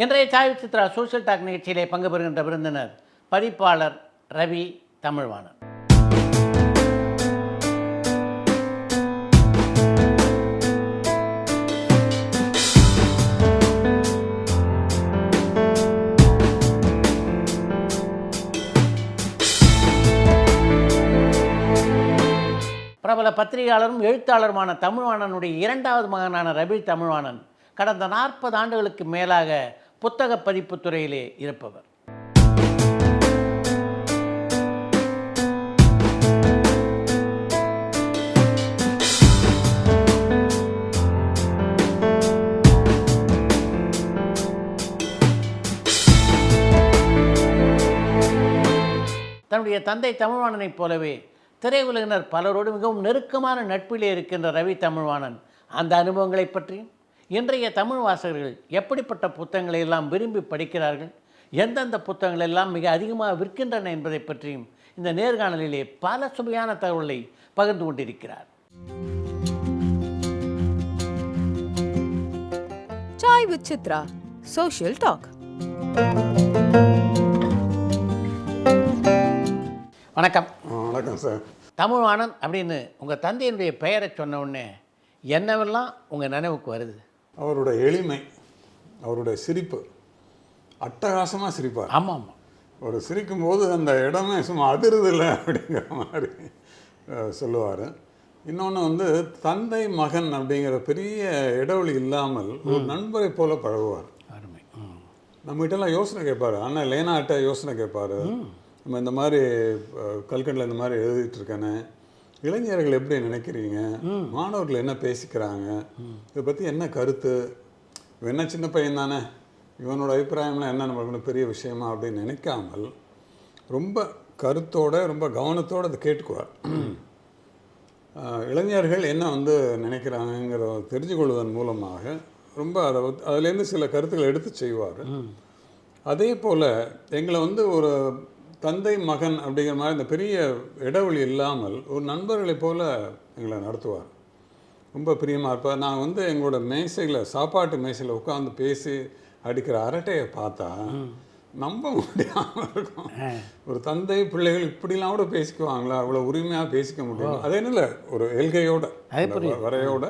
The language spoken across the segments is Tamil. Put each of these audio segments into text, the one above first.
இன்றைய சாய் சித்ரா சோஷியல் டாக் நிகழ்ச்சியிலே பங்கு பெறுகின்ற விருந்தினர் பதிப்பாளர் ரவி தமிழ்வாணன். பிரபல பத்திரிகையாளரும் எழுத்தாளருமான தமிழ்வாணனுடைய இரண்டாவது மகனான ரவி தமிழ்வாணன் கடந்த நாற்பது ஆண்டுகளுக்கு மேலாக புத்தக பதிப்புத் துறையிலே இருப்பவர். தன்னுடைய தந்தை தமிழ்வாணனைப் போலவே திரையுலகினர் பலரோடு மிகவும் நெருக்கமான நட்பிலே இருக்கின்ற ரவி தமிழ்வாணன் அந்த அனுபவங்களைப் பற்றியும் இன்றைய தமிழ் வாசகர்கள் எப்படிப்பட்ட புத்தகங்களை எல்லாம் விரும்பி படிக்கிறார்கள் எந்தெந்த புத்தகங்கள் எல்லாம் மிக அதிகமாக விற்கின்றன என்பதை பற்றியும் இந்த நேர்காணலிலே பல சுவையான தகவலை பகிர்ந்து கொண்டிருக்கிறார் Chai with Chitra. Social talk. வணக்கம் வணக்கம் சார் தமிழ்வாணன் அப்படின்னு உங்கள் தந்தையினுடைய பெயரை சொன்ன உடனே என்னவெல்லாம் உங்கள் நினைவுக்கு வருது அவருடைய எளிமை அவருடைய சிரிப்பு அட்டகாசமாக சிரிப்பார். ஆமாம் ஆமாம் ஒரு சிரிக்கும்போது அந்த இடமே சும்மா அதிருதில்லை அப்படிங்கிற மாதிரி சொல்லுவார். இன்னொன்று வந்து தந்தை மகன் அப்படிங்கிற பெரிய இடைவெளி இல்லாமல் ஒரு நண்பரை போல பழகுவார். அருமை. நம்மகிட்டலாம் யோசனை கேட்பாரு. அண்ணன் லேனாட்ட யோசனை கேட்பாரு. நம்ம இந்த மாதிரி கல்கண்டில் இந்த மாதிரி எழுதிட்டு இருக்கேனே. இளைஞர்கள் எப்படி நினைக்கிறீங்க? மாணவர்கள் என்ன பேசிக்கிறாங்க? இதை பற்றி என்ன கருத்து? இவன் என்ன சின்ன பையன் தானே இவனோட அபிப்பிராயம்லாம் என்ன நம்மளுக்கு பெரிய விஷயமா அப்படின்னு நினைக்காமல் ரொம்ப கருத்தோட ரொம்ப கவனத்தோடு அதை கேட்டுக்குவார். ஆஹ் இளைஞர்கள் என்ன வந்து நினைக்கிறாங்கங்கிறத தெரிஞ்சு கொள்வதன் மூலமாக ரொம்ப அதை அதுலேருந்து சில கருத்துக்களை எடுத்து செய்வார். அதே போல் எங்களை வந்து ஒரு தந்தை மகன் அப்படிங்கிற மாதிரி இந்த பெரிய இடைவெளி இல்லாமல் ஒரு நண்பர்களைப் போல எங்களை நடத்துவார். ரொம்ப பிரியமாக இருப்பார். நான் வந்து எங்களோட மேசையில் சாப்பாட்டு மேசையில் உட்காந்து பேசி அடிக்கிற அரட்டையை பார்த்தா நம்ப முடியாமல் இருக்கும். ஒரு தந்தை பிள்ளைகள் இப்படிலாம் கூட பேசிக்குவாங்களா? அவ்வளோ உரிமையாக பேசிக்க முடியும்? அதே இல்லை ஒரு எல்கையோட வரையோட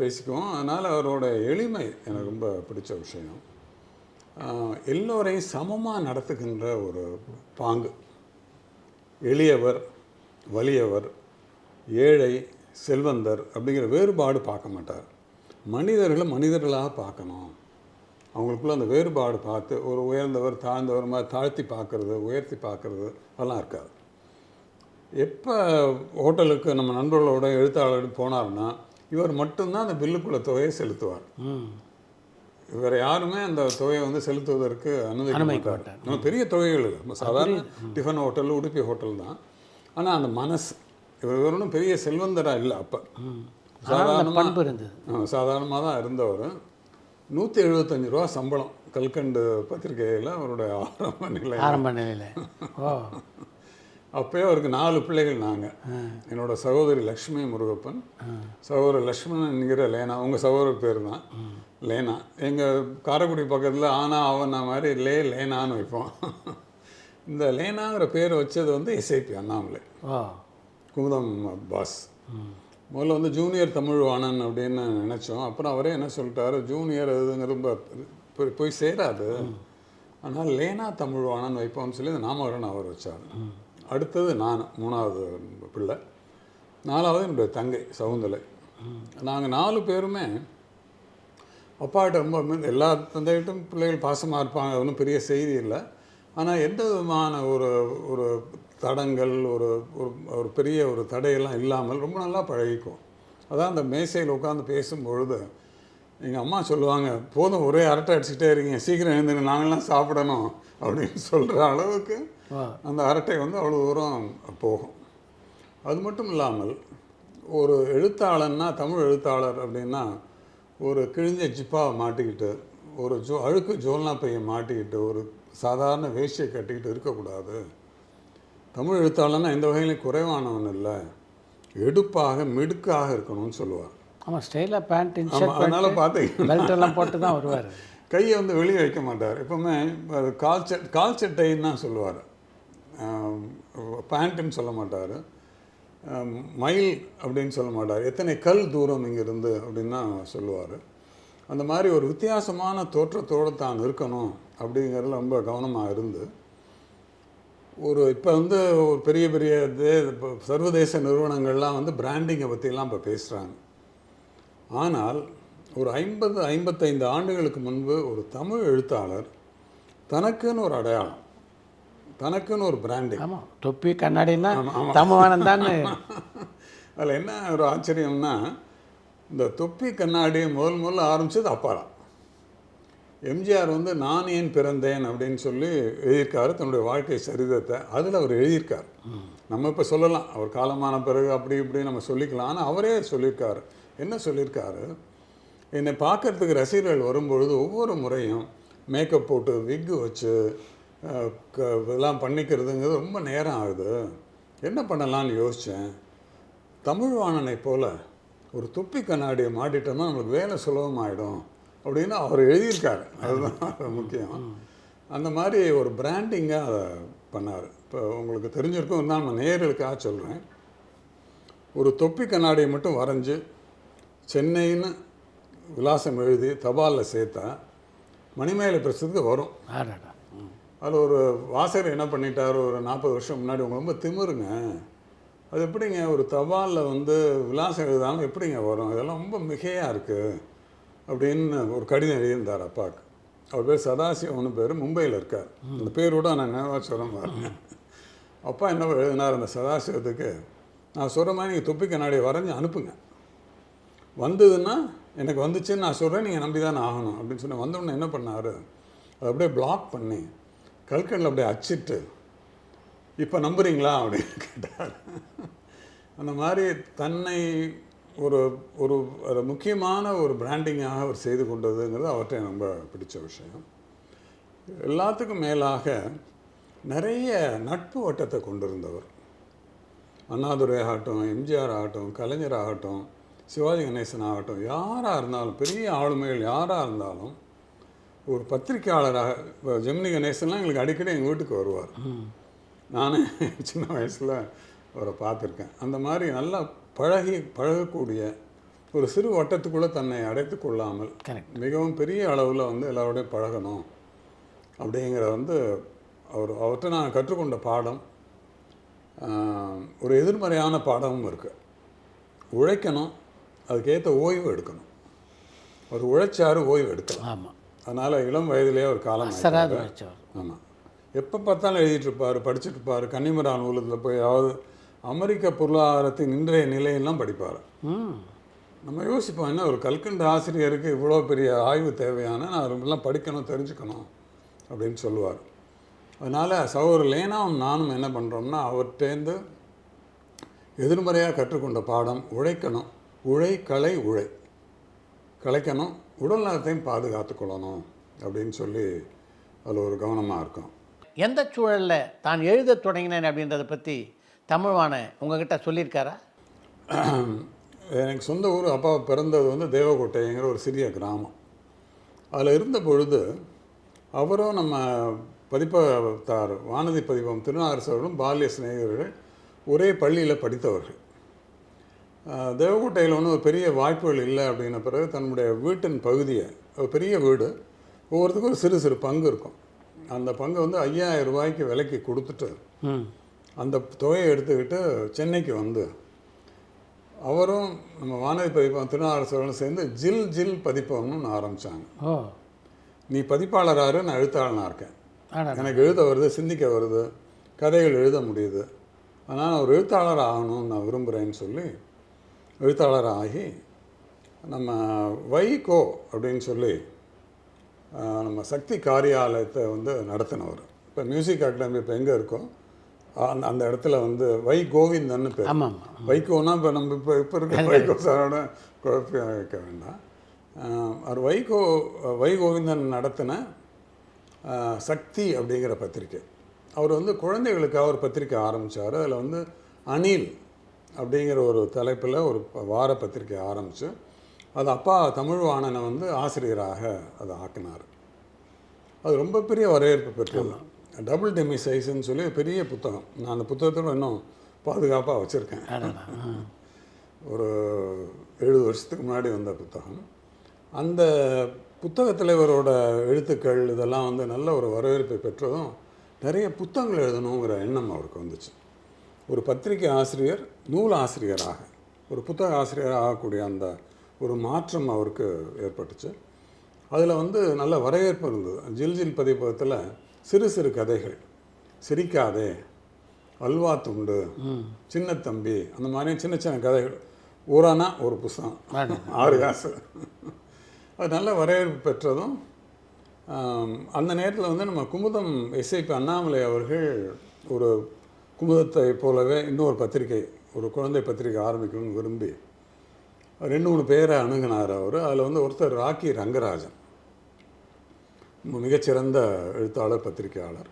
பேசிக்குவோம். அதனால் அவரோட எளிமை எனக்கு ரொம்ப பிடிச்ச விஷயம். எல்லோரையும் சமமாக நடத்துகின்ற ஒரு பாங்கு. எளியவர் வலியவர் ஏழை செல்வந்தர் அப்படிங்கிற வேறுபாடு பார்க்க மாட்டார். மனிதர்களை மனிதர்களாக பார்க்கணும். அவங்களுக்குள்ள அந்த வேறுபாடு பார்த்து ஒரு உயர்ந்தவர் தாழ்ந்தவர் மாதிரி தாழ்த்தி பார்க்குறது உயர்த்தி பார்க்குறது அதெல்லாம் இருக்காது. எப்போ ஹோட்டலுக்கு நம்ம நண்பர்களோட எழுத்தாளர் போனார்னா இவர் மட்டும்தான் அந்த பில்லுக்குள்ள தொகையை செலுத்துவார். வேற யாருமே அந்த தொகையை வந்து செலுத்துவதற்கு அனுமதிக்க பெரிய தொகைகள். நம்ம சாதாரண டிஃபன் ஹோட்டல் உடுப்பி ஹோட்டல் தான். ஆனால் அந்த மனசு இவர் ஒன்றும் பெரிய செல்வந்தராக இல்லை அப்போ. இருந்தது. சாதாரணமாக தான் இருந்தவர். நூற்றி எழுபத்தஞ்சு ரூபா சம்பளம் கல்கண்டு பத்திரிகையில் அவருடைய ஆரம்ப நிலை. ஆரம்ப நிலையில். ஓ. அப்போயே அவருக்கு நாலு பிள்ளைகள் நாங்கள் என்னோட சகோதரி லக்ஷ்மி முருகப்பன் சகோதரர் லக்ஷ்மணன் என்கிற லேனா உங்கள் சகோதரர் பேர் தான். லேனா. எங்கள் காரைக்குடி பக்கத்தில் ஆனா அவனா மாதிரி லே லேனான்னு வைப்போம். இந்த லேனாங்கிற பேர் வச்சது வந்து எஸ்ஐபி அண்ணாமலை. குமுதம் பாஸ். முதல்ல வந்து ஜூனியர் தமிழ்வாணன் அப்படின்னு நினச்சோம். அப்புறம் அவரே என்ன சொல்லிட்டாரு? ஜூனியர் அதுங்கிறது ரொம்ப போய் சேராது. ஆனால் லேனா தமிழ்வாணன் வைப்போம்னு சொல்லி இந்த நாமகரன் அவர் வச்சார். அடுத்தது நான் மூணாவது பிள்ளை. நாலாவது என்னுடைய தங்கை சவுந்தலை. நாங்கள் நாலு பேருமே அப்பாட்ட ரொம்ப எல்லா தந்தைகிட்டும் பிள்ளைகள் பாசமாக இருப்பாங்க அது ஒன்றும் பெரிய செய்தி இல்லை. ஆனால் எந்த விதமான ஒரு ஒரு தடங்கள் ஒரு ஒரு பெரிய ஒரு தடையெல்லாம் இல்லாமல் ரொம்ப நல்லா பழகிக்கும். அதான் அந்த மேசையில் உட்காந்து பேசும்பொழுது எங்கள் அம்மா சொல்லுவாங்க போதும் ஒரே அரட்டை அடிச்சுட்டே இருக்கீங்க சீக்கிரம் எழுந்துங்க நாங்களாம் சாப்பிடணும் அப்படின்னு சொல்கிற அளவுக்கு அந்த அரட்டை வந்து அவ்வளோ தூரம் போகும். அது மட்டும் இல்லாமல் ஒரு எழுத்தாளன்னா தமிழ் எழுத்தாளர் அப்படின்னா ஒரு கிழிஞ்ச ஜிப்பாவை மாட்டிக்கிட்டு ஒரு ஜோ அழுக்கு ஜோல்னா பையை மாட்டிக்கிட்டு ஒரு சாதாரண வேஷ்டியை கட்டிக்கிட்டு இருக்கக்கூடாது. தமிழ் எழுத்தாளர்னா எந்த வகையிலையும் குறைவானவன் இல்லை. எடுப்பாக மிடுக்காக இருக்கணும்னு சொல்லுவார். ஆமாம் ஸ்டைலாக பேண்ட் ஆமாம் அதனால் பார்த்தீங்கன்னா போட்டு தான் வருவார். கையை வந்து வெளியே வைக்க மாட்டார். எப்பவுமே கால் சட் கால் சட்டைன்னு தான் சொல்லுவார். பேண்ட்டுன்னு சொல்ல மாட்டார். மைல் அப்படின்னு சொல்ல மாட்டார். எத்தனை கல் தூரம் இங்கேருந்து அப்படின்னு தான் சொல்லுவார். அந்த மாதிரி ஒரு வித்தியாசமான தோற்றத்தோடு தான் இருக்கணும் அப்படிங்கிறதுல ரொம்ப கவனமாக இருந்து ஒரு இப்போ வந்து ஒரு பெரிய பெரிய தே சர்வதேச நிறுவனங்கள்லாம் வந்து பிராண்டிங்கை பற்றிலாம் இப்போ பேசுகிறாங்க ஆனால் ஒரு ஐம்பது ஐம்பத்தைந்து ஆண்டுகளுக்கு முன்பு ஒரு தமிழ் எழுத்தாளர் தனக்குன்னு ஒரு அடையாளம் தனக்குன்னு ஒரு பிராண்டிங் ஆமாம் தொப்பி கண்ணாடின்னா தமிழ்வாணன் தான் அதில் என்ன ஒரு ஆச்சரியம்னா இந்த தொப்பி கண்ணாடி முதல் முதல்ல ஆரம்பிச்சது அப்பா தான் எம்ஜிஆர் வந்து நான் ஏன் பிறந்தேன்? அப்படின்னு சொல்லி எழுதியிருக்காரு தன்னுடைய வாழ்க்கை சரிதத்தை. அதில் அவர் எழுதியிருக்கார். நம்ம இப்போ சொல்லலாம் அவர் காலமான பிறகு அப்படி இப்படி நம்ம சொல்லிக்கலாம். ஆனால் அவரே சொல்லியிருக்காரு. என்ன சொல்லியிருக்காரு? என்னை பார்க்கறதுக்கு ரசிகர்கள் வரும்பொழுது ஒவ்வொரு முறையும் மேக்கப் போட்டு விக்கு வச்சு இதெல்லாம் பண்ணிக்கிறதுங்கிறது ரொம்ப நேரம் ஆகுது. என்ன பண்ணலாம்னு யோசித்தேன் தமிழ்வாணனை போல ஒரு தொப்பி கண்ணாடியை மாட்டிட்டோம்னா நம்மளுக்கு வேலை சுலபமாயிடும் அப்படின்னு அவர் எழுதியிருக்காரு. அதுதான் முக்கியம். அந்த மாதிரி ஒரு பிராண்டிங்காக அதை பண்ணார். இப்போ உங்களுக்கு தெரிஞ்சிருக்கும் இருந்தாலும் நம்ம நேயர்களுக்காக சொல்கிறேன் ஒரு தொப்பி கண்ணாடியை மட்டும் வரைஞ்சி சென்னைன்னு விலாசம் எழுதி தபாலில் சேர்த்தா மணிமேலை பிரசுரத்துக்கு வரும். அதில் ஒரு வாசகர் என்ன பண்ணிட்டார்? ஒரு நாற்பது வருஷம் முன்னாடி. உங்க ரொம்ப திமிருங்க. அது எப்படிங்க? ஒரு தபாலில் வந்து விலாசம் எழுதாமல் எப்படிங்க வரும்? இதெல்லாம் ரொம்ப மிகையாக இருக்குது அப்படின்னு ஒரு கடிதம் எழுதியிருந்தார் அப்பாவுக்கு அவர் பேர் சதாசிவம்னு பேர் மும்பையில் இருக்கார். அந்த பேரோட நான் நினைவாக சொல்கிறேன் பாருங்க. அப்பா என்ன எழுதினார் அந்த சதாசிவத்துக்கு? நான் சொல்கிற மாதிரி நீங்கள் தொப்பி கண்ணாடியை வரைஞ்சி அனுப்புங்க. வந்ததுன்னா எனக்கு வந்துச்சுன்னு நான் சொல்கிறேன் நீங்கள் நம்பி தான் ஆகணும் அப்படின்னு சொன்னேன் வந்தோடனே என்ன பண்ணார்? அதை அப்படியே பிளாக் பண்ணி கல்கண்டில் அப்படியே அச்சிட்டு இப்போ நம்புறீங்களா? அப்படின்னு கேட்டார். அந்த மாதிரி தன்னை ஒரு ஒரு முக்கியமான ஒரு பிராண்டிங்காக அவர் செய்து கொண்டதுங்கிறது அவர்கிட்ட ரொம்ப பிடிச்ச விஷயம். எல்லாத்துக்கும் மேலாக நிறைய நட்பு வட்டத்தை கொண்டிருந்தவர். அண்ணாதுரை ஆகட்டும் எம்ஜிஆர் ஆகட்டும் கலைஞர் ஆகட்டும் சிவாஜி கணேசன் ஆகட்டும் யாராக இருந்தாலும் பெரிய ஆளுமைகள் யாராக இருந்தாலும் ஒரு பத்திரிக்கையாளராக இப்போ ஜெமினி கணேசன்லாம் எங்களுக்கு அடிக்கடி எங்கள் வீட்டுக்கு வருவார். நானே சின்ன வயசில் அவரை பார்த்துருக்கேன். அந்த மாதிரி நல்லா பழகி பழகக்கூடிய ஒரு சிறு வட்டத்துக்குள்ளே தன்னை அடைத்து கொள்ளாமல். மிகவும் பெரிய அளவில் வந்து எல்லாரோடையும் பழகணும் அப்படிங்கிற வந்து அவர் அவர்கிட்ட நான் கற்றுக்கொண்ட பாடம் ஒரு எதிர்மறையான பாடமும் இருக்குது உழைக்கணும் அதுக்கேற்ற ஓய்வு எடுக்கணும். அவர் உழைச்சாரு ஓய்வு எடுக்கலாம். ஆமாம் அதனால் இளம் வயதிலே ஒரு காலம் ஆமாம் எப்போ பார்த்தாலும் எழுதிட்டு இருப்பார் படிச்சுட்டு இருப்பார் கன்னிமரா நூலகத்தில் போய் அதாவது அமெரிக்க பொருளாதாரத்தின் இன்றைய நிலையெல்லாம் படிப்பார். ம். நம்ம யோசிப்போம் என்ன ஒரு கல்கண்டு ஆசிரியருக்கு இவ்வளோ பெரிய ஆய்வு தேவையான நான் அதெல்லாம் படிக்கணும் தெரிஞ்சுக்கணும் அப்படின்னு சொல்லுவார். அதனால் சகோதரர் லேனாவும் நானும் என்ன பண்ணுறோம்னா அவர்கிட்டேருந்து எதிர்மறையாக கற்றுக்கொண்ட பாடம் உழைக்கணும். உழை களை உழை. கலைக்கணும் உடல் நலத்தையும் பாதுகாத்து கொள்ளணும் அப்படின்னு சொல்லி அதில் ஒரு கவனமாக இருக்கும். எந்த சூழலில் தான் எழுதத் தொடங்கினேன் அப்படின்றத பற்றி தமிழ்வாண உங்ககிட்ட சொல்லியிருக்காரா? எனக்கு சொந்த ஊர் அப்பா பிறந்தது வந்து தேவக்கோட்டைங்கிற ஒரு சிறிய கிராமம். அதில் இருந்த பொழுது அவரும் நம்ம பதிப்பத்தார் வானதி பதிப்பம் திருநாரசவர்களும் பால்ய சிநேகிதர்கள் ஒரே பள்ளியில் படித்தவர்கள். தேவக்கோட்டையில் ஒன்றும் ஒரு பெரிய வாய்ப்புகள் இல்லை அப்படின்ன பிறகு தன்னுடைய வீட்டின் பகுதியை ஒரு பெரிய வீடு ஒவ்வொருத்துக்கும் ஒரு சிறு சிறு பங்கு இருக்கும். அந்த பங்கை வந்து ஐயாயிரம் ரூபாய்க்கு விலைக்கு கொடுத்துட்டு அந்த தொகையை எடுத்துக்கிட்டு சென்னைக்கு வந்து அவரும் நம்ம வானதி பதிப்பகம் திருநாரசவர்களும் சேர்ந்து ஜில் ஜில் பதிப்பகம்னு ஒன்று ஆரம்பித்தாங்க நீ பதிப்பாளராரு நான் எழுத்தாளனாக இருக்கேன். எனக்கு எழுத வருது சிந்திக்க வருது கதைகள் எழுத முடியுது. ஆனால் நான் ஒரு எழுத்தாளர் ஆகணும்னு நான் விரும்புகிறேன்னு சொல்லி எழுத்தாளர் ஆகி நம்ம வைகோ அப்படின்னு சொல்லி நம்ம சக்தி காரியாலயத்தை வந்து நடத்தினவர். இப்போ மியூசிக் அகாடமி இப்போ எங்கே இருக்கோ அந்த அந்த இடத்துல வந்து வை கோவிந்தன்னு பேர். ஆமாம். வைகோனா இப்போ நம்ம இப்போ இப்போ இருக்க வைகோ சாரோட குழப்பம் வைக்க வேண்டாம். அவர் வைகோ வை கோவிந்தன் நடத்தின சக்தி அப்படிங்கிற பத்திரிக்கை. அவர் வந்து குழந்தைகளுக்காக ஒரு பத்திரிக்கை ஆரம்பித்தார் அதில் வந்து அனில் அப்படிங்கிற ஒரு தலைப்பில் ஒரு வார பத்திரிக்கை ஆரம்பித்து அது அப்பா தமிழ்வாணனை வந்து ஆசிரியராக அதை ஆக்கினார். அது ரொம்ப பெரிய வரவேற்பு பெற்றது. டபுள் டெமி சைஸ்ன்னு சொல்லி பெரிய புத்தகம். நான் அந்த புத்தகத்தோட இன்னும் பாதுகாப்பாக வச்சுருக்கேன். ஒரு எழுபது வருஷத்துக்கு முன்னாடி வந்த புத்தகம். அந்த புத்தகத்தில் இவரோட எழுத்துக்கள் இதெல்லாம் வந்து நல்ல ஒரு வரவேற்பை பெற்றதும் நிறைய புத்தகங்கள் எழுதணுங்கிற எண்ணம் அவருக்கு வந்துச்சு. ஒரு பத்திரிகை ஆசிரியர் நூல் ஆசிரியராக ஒரு புத்தக ஆசிரியர் ஆகக்கூடிய அந்த ஒரு மாற்றம் அவருக்கு ஏற்பட்டுச்சு. அதில் வந்து நல்ல வரவேற்பு இருந்தது. ஜில் ஜில் பதிப்பகத்தில் சிறு சிறு கதைகள் சிரிக்காதே அல்வா துண்டு சின்ன தம்பி அந்த மாதிரி சின்ன சின்ன கதைகள். ஊரானா ஒரு புஸ்தகம். ஆறு காசு. அது நல்ல வரவேற்பு பெற்றதும் அந்த நேரத்தில் வந்து நம்ம குமுதம் எஸ்ஐபி அண்ணாமலை அவர்கள் ஒரு குமுதத்தை போலவே இன்னொரு பத்திரிகை ஒரு குழந்தை பத்திரிகை ஆரம்பிக்கணும்னு விரும்பி ரெண்டு மூணு பேரை அணுகினார் அவர். அதில் வந்து ஒருத்தர் ராக்கி ரங்கராஜன் மிகச்சிறந்த எழுத்தாளர் பத்திரிகையாளர்.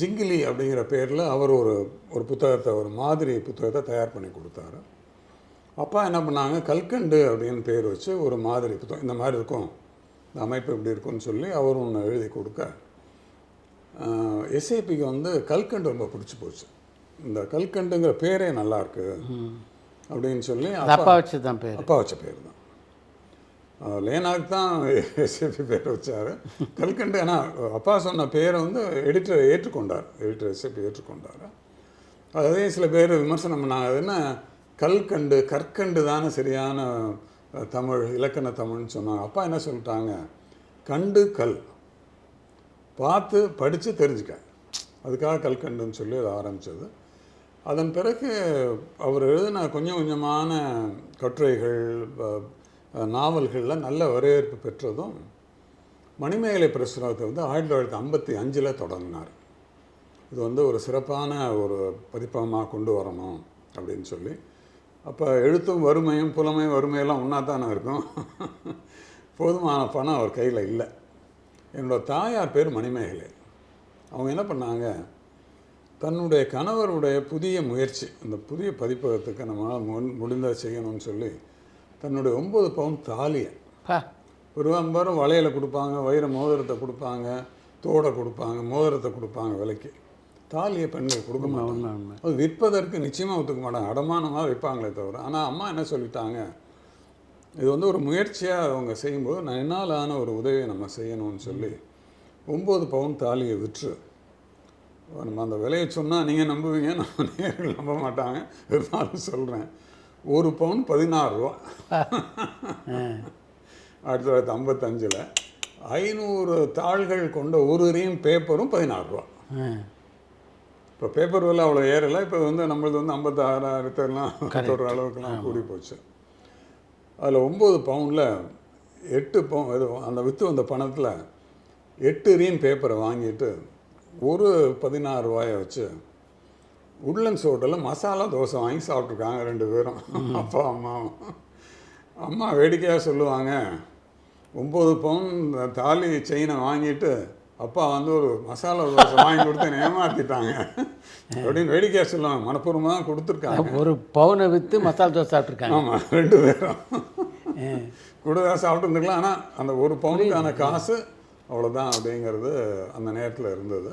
ஜிங்கிலி அப்படிங்கிற பேரில் அவர் ஒரு ஒரு புத்தகத்தை ஒரு மாதிரி புத்தகத்தை தயார் பண்ணி கொடுத்தாரு. அப்பா என்ன பண்ணாங்க கல்கண்டு அப்படின்னு பேர் வச்சு ஒரு மாதிரி புத்தகம் இந்த மாதிரி இருக்கும் இந்த அமைப்பு இப்படி இருக்கும்னு சொல்லி அவர் ஒன்று எழுதி கொடுக்க எஸ்ஏபிக்கு வந்து கல்கண்டு ரொம்ப பிடிச்சி போச்சு. இந்த கல்கண்டுங்கிற பேரே நல்லா இருக்கு அப்படின்னு சொல்லி அப்பா வச்சு தான் பேர். அப்பா வச்ச பேர் தான் லேனாக்கு தான் எஸ்ஏபி பேர் வச்சார். கல்கண்டு ஆனால் அப்பா சொன்ன பேரை வந்து எடிட்டர் ஏற்றுக்கொண்டார். எடிட்டர் எஸ்ஏபி ஏற்றுக்கொண்டார். அதே சில பேர் விமர்சனம் பண்ணாங்க. என்ன? கல்கண்டு கற்கண்டு தானே சரியான தமிழ் இலக்கண தமிழ்னு சொன்னாங்க. அப்பா என்ன சொல்லிட்டாங்க? கண்டு கல். பார்த்து படித்து தெரிஞ்சுக்க. அதுக்காக கல்கண்டுன்னு சொல்லி அது ஆரம்பித்தது அதன் பிறகு அவர் எழுதின கொஞ்சம் கொஞ்சமான கட்டுரைகள் நாவல்களில் நல்ல வரவேற்பு பெற்றதும் மணிமேகலை பிரசுரத்தை வந்து ஆயிரத்தி தொள்ளாயிரத்தி ஐம்பத்தி அஞ்சில் தொடங்கினார். இது வந்து ஒரு சிறப்பான ஒரு பதிப்பகமாக கொண்டு வரணும் அப்படின்னு சொல்லி. அப்போ எழுத்தும் வறுமையும் புலமையும் வறுமையெல்லாம் ஒன்றா தானே இருக்கும்? போதுமான பணம் அவர் கையில் இல்லை. என்னோட தாயார் பேர் மணிமேகலை. அவங்க என்ன பண்ணாங்க? தன்னுடைய கணவருடைய புதிய முயற்சி அந்த புதிய பதிப்பகத்துக்கு நம்மளால் முன் முடிந்ததை செய்யணும்னு சொல்லி தன்னுடைய ஒம்பது பவுன் தாலியை பா பெரும்பாலும் வளையலை கொடுப்பாங்க வைர மோதிரத்தை கொடுப்பாங்க தோடை கொடுப்பாங்க மோதிரத்தை கொடுப்பாங்க விலைக்கு. தாலியை பெண்கள் கொடுக்க மாட்டாங்க. அது விற்பதற்கு நிச்சயமாக ஒத்துக்க மாட்டாங்க. அடமானமாக விற்பாங்களே தவிர. ஆனால் அம்மா என்ன சொல்லிட்டாங்க? இது வந்து ஒரு முயற்சியாக அவங்க செய்யும்போது நான் என்னால் ஆன ஒரு உதவியை நம்ம செய்யணும்னு சொல்லி ஒம்பது பவுன் தாலியை விற்று நம்ம அந்த விலையை சொன்னால் நீங்கள் நம்புவீங்க நம்ம நேரில் நம்ப மாட்டாங்க. இருந்தாலும் சொல்கிறேன் ஒரு பவுன் பதினாறு ரூபா. ஆயிரத்தி தொள்ளாயிரத்தி ஐம்பத்தஞ்சில் ஐநூறு தாள்கள் கொண்ட ஒரு ரீம் பேப்பரும் பதினாறு ரூபா. இப்போ பேப்பர் விலை அவ்வளோ ஏறலை. இப்போ வந்து நம்மளது வந்து ஐம்பத்தாறாயிரத்தெல்லாம் தொடுற அளவுக்குலாம் கூடி போச்சு. அதில் ஒம்பது பவுண்டில் எட்டு பவுன் அந்த விற்று வந்த பணத்தில் எட்டு ரீம் பேப்பரை வாங்கிட்டு ஒரு பதினாறு ரூபாயை வச்சு உட்லண்ட்ஸ் ஹோட்டலில் மசாலா தோசை வாங்கி சாப்பிட்ருக்காங்க ரெண்டு பேரும். அப்பா அம்மாவும் அம்மா வேடிக்கையாக சொல்லுவாங்க. ஒம்பது பவுன் தாலி செயினை வாங்கிட்டு அப்பா வந்து ஒரு மசாலா தோசை வாங்கி கொடுத்து என்னை ஏமாத்திட்டாங்க. அப்படின்னு வேடிக்கையாக சொல்லுவாங்க. மனப்பூர்வமாக தான் கொடுத்துருக்காங்க. ஒரு பவுனை விற்று மசாலா தோசை சாப்பிட்ருக்காங்க ஆமாம் ரெண்டு பேரும். கூடுதலாக சாப்பிட்டு இருந்துக்கலாம் ஆனால் அந்த ஒரு பவுனுக்கான காசு அவ்வளோதான் அப்படிங்கிறது அந்த நேரத்தில் இருந்தது.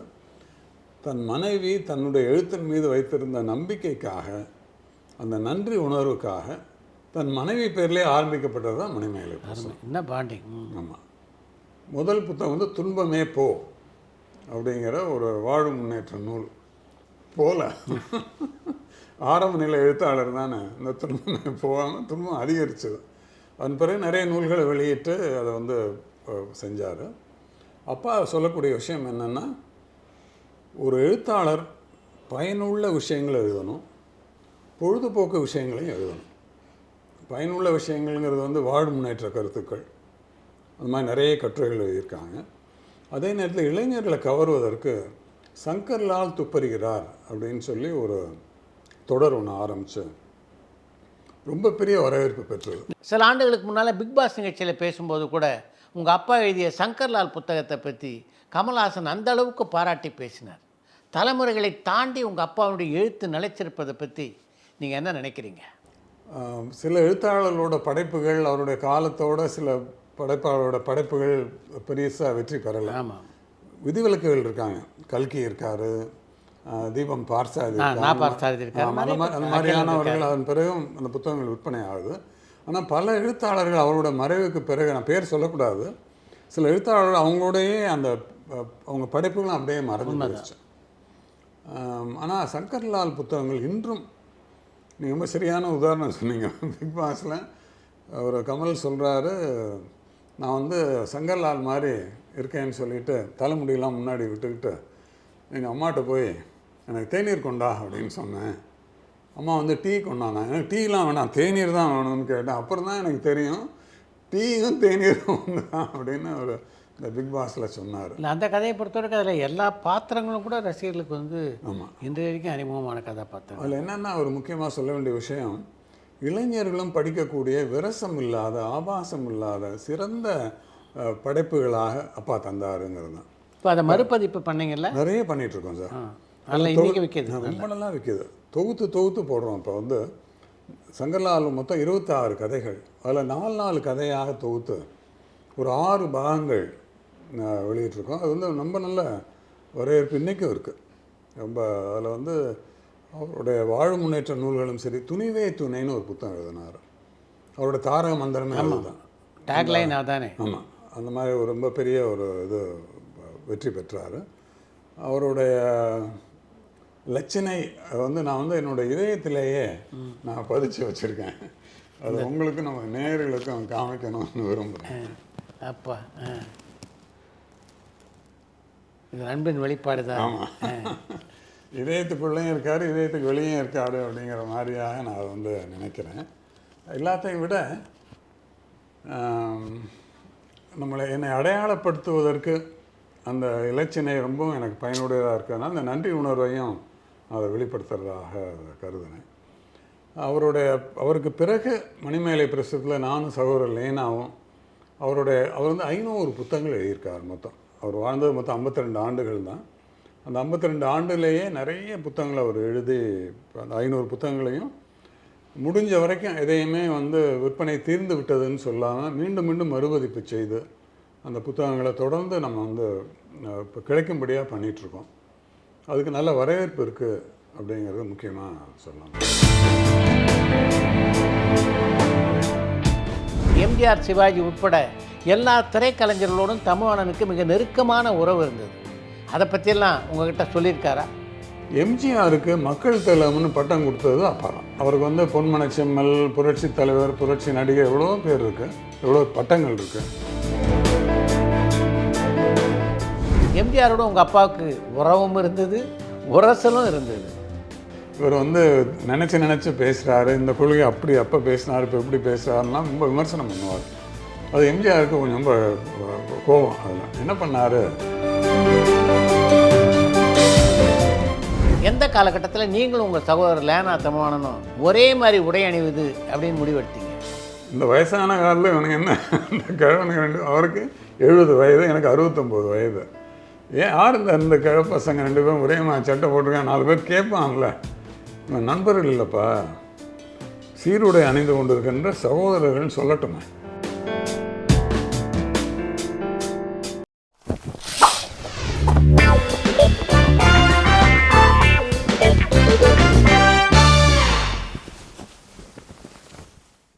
தன் மனைவி தன்னுடைய எழுத்தின் மீது வைத்திருந்த நம்பிக்கைக்காக அந்த நன்றி உணர்வுக்காக தன் மனைவி பேர்லேயே ஆரம்பிக்கப்பட்டது தான். அருமை என்ன பாண்டிங். ஆமாம் முதல் புத்தகம் வந்து துன்பமே போ அப்படிங்கிற ஒரு வாழும் முன்னேற்ற நூல். போல. ஆரம்ப நிலை எழுத்தாளர் தானே. இந்த துன்பமே போகாமல் துன்பம் அதிகரிச்சது. அதன் பிறகு நிறைய நூல்களை வெளியிட்டு அதை வந்து செஞ்சார். அப்பா சொல்லக்கூடிய விஷயம் என்னென்னா ஒரு எழுத்தாளர் பயனுள்ள விஷயங்களை எழுதணும் பொழுதுபோக்கு விஷயங்களையும் எழுதணும். பயனுள்ள விஷயங்கள்ங்கிறது வந்து வாழ் முன்னேற்ற கருத்துக்கள். அந்த மாதிரி நிறைய கட்டுரைகள் எழுதியிருக்காங்க. அதே நேரத்தில் இளைஞர்களை கவருவதற்கு சங்கர்லால் துப்பறிகிறார் அப்படின்னு சொல்லி ஒரு தொடர் ஒன்று ஆரம்பித்து ரொம்ப பெரிய வரவேற்பு பெற்றது. சில ஆண்டுகளுக்கு முன்னால் பிக் பாஸ் நிகழ்ச்சியில் பேசும்போது கூட உங்கள் அப்பா எழுதிய சங்கர்லால் புத்தகத்தை பற்றி கமல்ஹாசன் அந்த அளவுக்கு பாராட்டி பேசினார். தலைமுறைகளை தாண்டி உங்கள் அப்பாவுடைய எழுத்து நிலைச்சிருப்பதை பற்றி நீங்கள் என்ன நினைக்கிறீங்க? சில எழுத்தாளர்களோட படைப்புகள் அவருடைய காலத்தோட சில படைப்பாளரோட படைப்புகள் பெருசாக வெற்றி பெறலை. ஆமாம் விதிவிலக்குகள் இருக்காங்க. கல்கி இருக்காரு தீபம் பார்சாதி அந்த மாதிரியானவர்கள் அதன் பிறகும் அந்த புத்தகங்கள் விற்பனை ஆகுது. ஆனால் பல எழுத்தாளர்கள் அவரோட மறைவுக்கு பிறகு நான் பேர் சொல்லக்கூடாது சில எழுத்தாளர்கள் அவங்களோடயே அந்த அவங்க படைப்புகளும் அப்படியே மறந்து போயிடுச்சு. ஆனால் சங்கர்லால் புத்தகங்கள் இன்றும் நீங்கள் ரொம்ப சரியான உதாரணம் சொன்னீங்க. பிக் பாஸில் ஒரு கமல் சொல்கிறாரு நான் வந்து சங்கர்லால் மாதிரி இருக்கேன்னு சொல்லிட்டு தலைமுடியெல்லாம் முன்னாடி விட்டுக்கிட்டு எங்கள் அம்மாட்ட போய் எனக்கு தேநீர் கொண்டா? அப்படின்னு சொன்னேன். அம்மா வந்து டீ கொண்டாங்க எனக்கு டீலாம் வேணாம் தேநீர் தான் வேணும்னு கேட்டேன். அப்புறம் தான் எனக்கு தெரியும் டீயும் தேநீரும் ஒன்று தான் அப்படின்னு ஒரு இந்த பிக் பாஸில் சொன்னார். இல்லை அந்த கதையை பொறுத்தவரைக்கும் அதில் எல்லா பாத்திரங்களும் கூட ரசிகர்களுக்கு வந்து ஆமாம் இன்றைய வரைக்கும் அறிமுகமான கதாபாத்திரம். அதில் என்னென்னா ஒரு முக்கியமாக சொல்ல வேண்டிய விஷயம் இளைஞர்களும் படிக்கக்கூடிய விரசம் இல்லாத ஆபாசம் இல்லாத சிறந்த படைப்புகளாக அப்பா தந்தாருங்கிறது தான். இப்போ அதை மறுபதிப்பு பண்ணீங்கல்ல? நிறைய பண்ணிட்டு இருக்கோம் சார் அதில் இன்றைக்கி விற்கிது ரொம்ப நல்லா விற்கிது தொகுத்து தொகுத்து போடுறோம் இப்போ வந்து சங்கர்லால் மொத்தம் இருபத்தாறு கதைகள். அதில் நாலு நாலு கதையாக தொகுத்து ஒரு ஆறு பாகங்கள் அஹ், வெளியிட்டிருக்கோம். அது வந்து ரொம்ப நல்ல வரவேற்பு இன்றைக்கும் இருக்குது ரொம்ப அதில் வந்து அவருடைய வாழ முன்னேற்ற நூல்களும் சரி துணிவே துணைன்னு ஒரு புத்தகம் எழுதினார். அவரோட தாரக மந்திரமே அதுதான். டேக்லைன் அதானே? ஆமாம் அந்த மாதிரி ஒரு ரொம்ப பெரிய ஒரு இது வெற்றி பெற்றார். அவருடைய லட்சணை வந்து நான் வந்து என்னோட இதயத்திலேயே நான் பதிச்சு வச்சுருக்கேன். அது உங்களுக்கு நம்ம நேயர்களுக்கும் காமிக்கணும்னு விரும்புகிறேன் அப்பா இது அன்பின் வெளிப்பாடு தான். ஆமாம் இதயத்துக்குள்ளேயும் இருக்கார் இதயத்துக்கு வெளியும் இருக்கார் அப்படிங்கிற மாதிரியாக நான் அதை வந்து நினைக்கிறேன். எல்லாத்தையும் விட நம்மளை என்னை அடையாளப்படுத்துவதற்கு அந்த இலச்சினை ரொம்பவும் எனக்கு பயனுடையதாக இருக்கிறதுனால அந்த நன்றி உணர்வையும் அதை வெளிப்படுத்துறதாக கருதினேன் அவருடைய அவருக்கு பிறகு மணிமேலை பிரசுரத்தில் நானும் சகோதரர் லேனாவும் அவருடைய அவர் வந்து ஐநூறு புத்தகங்கள் எழுதியிருக்கார் மொத்தம். அவர் வாழ்ந்தது மொத்தம் 52 ஆண்டுகள் தான். அந்த 52 ஆண்டுலேயே நிறைய புத்தகங்களை அவர் எழுதி அந்த ஐநூறு புத்தகங்களையும் முடிஞ்ச வரைக்கும் எதையுமே வந்து விற்பனை தீர்ந்து விட்டதுன்னு சொல்லாமல் மீண்டும் மீண்டும் மறுபதிப்பு செய்து அந்த புத்தகங்களை தொடர்ந்து நம்ம வந்து இப்போ கிடைக்கும்படியாக பண்ணிகிட்ருக்கோம். அதுக்கு நல்ல வரவேற்பு இருக்குது அப்படிங்கிறது முக்கியமாக சொல்லலாம் எம்ஜிஆர் சிவாஜி உட்பட எல்லா திரைக்கலைஞர்களோடும் தமிழனுக்கு மிக நெருக்கமான உறவு இருந்தது. அதை பற்றியெல்லாம் உங்ககிட்ட சொல்லியிருக்காரா? எம்ஜிஆருக்கு மக்கள் தலைவர்னு பட்டம் கொடுத்தது அப்பா தான் அவருக்கு வந்து பொன்மன செம்மல் புரட்சி தலைவர் புரட்சி நடிகர் எவ்வளோ பேர் இருக்கு? எவ்வளோ பட்டங்கள் இருக்கு? எம்ஜிஆரோட உங்கள் அப்பாவுக்கு உறவும் இருந்தது உரசலும் இருந்தது. இவர் வந்து நினச்சி நினச்சி பேசுகிறாரு இந்த கொள்கை அப்படி அப்போ பேசினார் இப்போ எப்படி பேசுகிறாருலாம் ரொம்ப விமர்சனம் பண்ணுவார். அது எம்ஜிஆருக்கு கொஞ்சம் ரொம்ப கோபம் அதில் என்ன பண்ணார்? எந்த காலகட்டத்தில் நீங்களும் உங்கள் சகோதரர் லேனா தமானனும் ஒரே மாதிரி உடை அணிவது அப்படின்னு முடிவெடுத்தீங்க? இந்த வயசான காலில் இவனுக்கு என்ன அந்த கிழவனுக்கு ரெண்டு அவருக்கு எழுபது வயது எனக்கு அறுபத்தொம்போது வயது. ஏன் யார் இந்த இந்த கிழ பசங்க ரெண்டு பேரும் ஒரே மாதிரி சட்டை போட்டிருக்காங்க? நாலு பேர் கேட்பான்ல இவன் நண்பர்கள் இல்லைப்பா. சீருடை அணிந்து கொண்டிருக்கின்ற சகோதரர்கள்னு சொல்லட்டுமே.